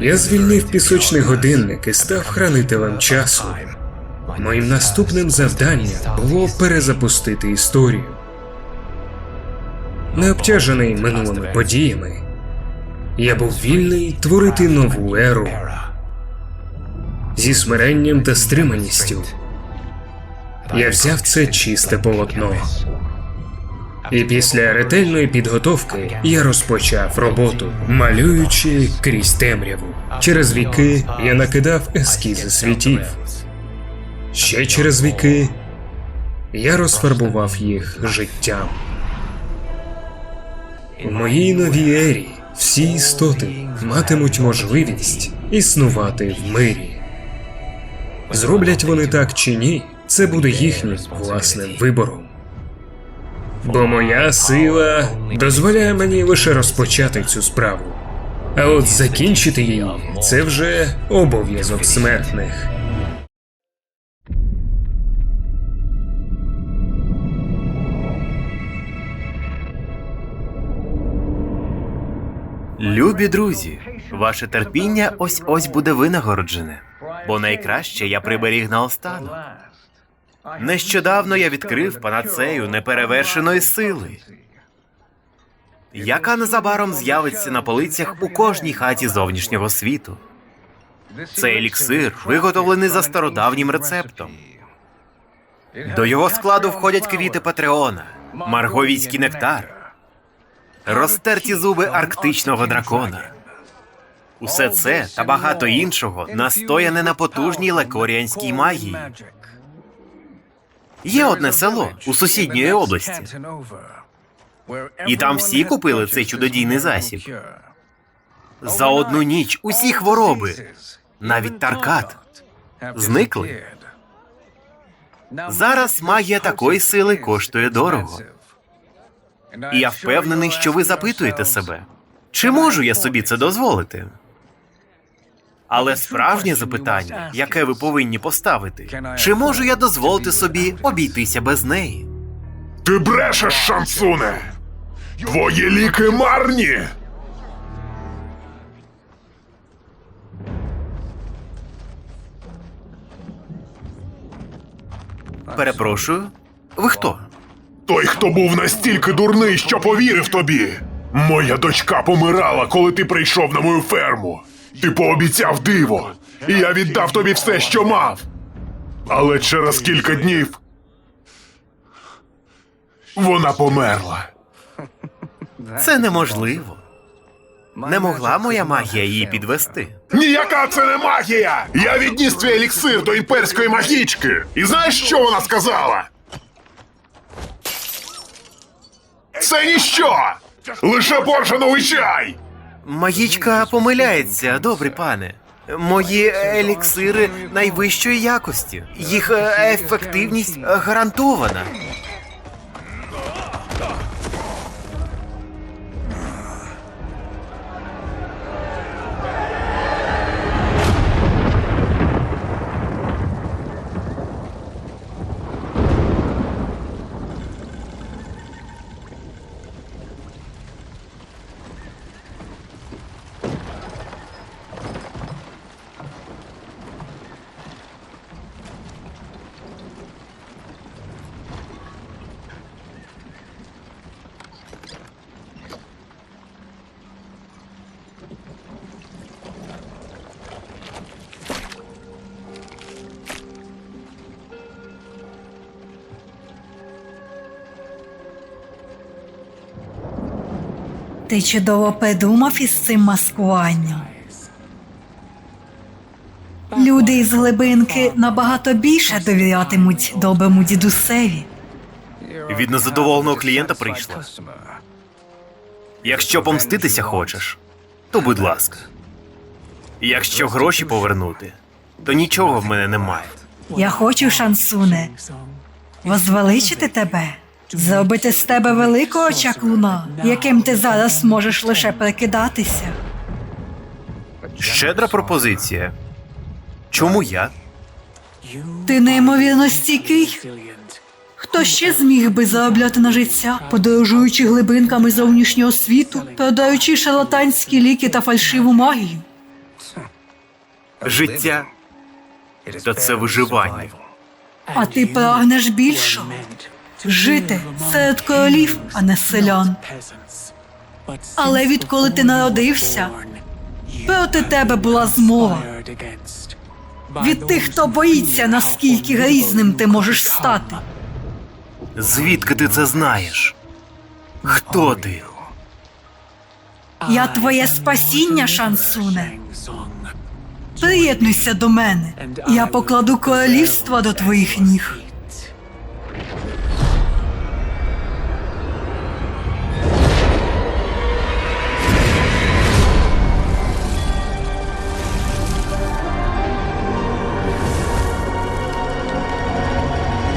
Я звільнив пісочний годинник і став хранителем часу. Моїм наступним завданням було перезапустити історію. Не обтяжений минулими подіями. Я був вільний творити нову еру зі смиренням та стриманістю. Я взяв це чисте полотно. І після ретельної підготовки я розпочав роботу, малюючи крізь темряву. Через віки я накидав ескізи світів. Ще через віки я розфарбував їх життям. У моїй новій ері всі істоти матимуть можливість існувати в мирі. Зроблять вони так чи ні, це буде їхнім власним вибором. Бо моя сила дозволяє мені лише розпочати цю справу. А от закінчити її це вже обов'язок смертних. Любі друзі, ваше терпіння ось ось буде винагороджене, бо найкраще я приберіг наостанок. Нещодавно я відкрив панацею неперевершеної сили, яка незабаром з'явиться на полицях у кожній хаті зовнішнього світу. Цей еліксир виготовлений за стародавнім рецептом. До його складу входять квіти Патреона, марговійський нектар, розтерті зуби арктичного дракона. Усе це та багато іншого настояне на потужній лекоріанській магії. Є одне село у сусідньої області. І там всі купили цей чудодійний засіб. За одну ніч усі хвороби, навіть таркат, зникли. Зараз магія такої сили коштує дорого. І я впевнений, що ви запитуєте себе, чи можу я собі це дозволити? Але справжнє запитання, яке ви повинні поставити, чи можу я дозволити собі обійтися без неї? Ти брешеш, Шансуне! Твої ліки марні! Перепрошую, ви хто? Той, хто був настільки дурний, що повірив тобі. Моя дочка помирала, коли ти прийшов на мою ферму. Ти пообіцяв диво, і я віддав тобі все, що мав. Але через кілька днів вона померла. Це неможливо. Не могла моя магія її підвести. Ніяка це не магія! Я відніс твій еліксир до імперської магічки. І знаєш, що вона сказала? Це ніщо! Лише поршановий чай! Магічка помиляється, добрий пане. Мої еліксири найвищої якості. Їх е, ефективність гарантована. Ти чудово придумав із цим маскуванням. Люди із глибинки набагато більше довірятимуть доброму дідусеві. Від незадоволеного клієнта прийшла. Якщо помститися хочеш, то будь ласка. Якщо гроші повернути, то нічого в мене немає. Я хочу, шансуне, возвеличити тебе, зробити з тебе великого чаклуна, яким ти зараз можеш лише прикидатися. Щедра пропозиція. Чому я? Ти неймовірно стійкий. Хто ще зміг би заробляти на життя, подорожуючи глибинками зовнішнього світу, продаючи шарлатанські ліки та фальшиву магію? Життя то це виживання. А ти прагнеш більшого. Жити серед королів, а не селян. Але відколи ти народився, проти тебе була змова. Від тих, хто боїться, наскільки грізним ти можеш стати. Звідки ти це знаєш? Хто ти? Я твоє спасіння, шансуне. Приєднуйся до мене. Я покладу королівство до твоїх ніг.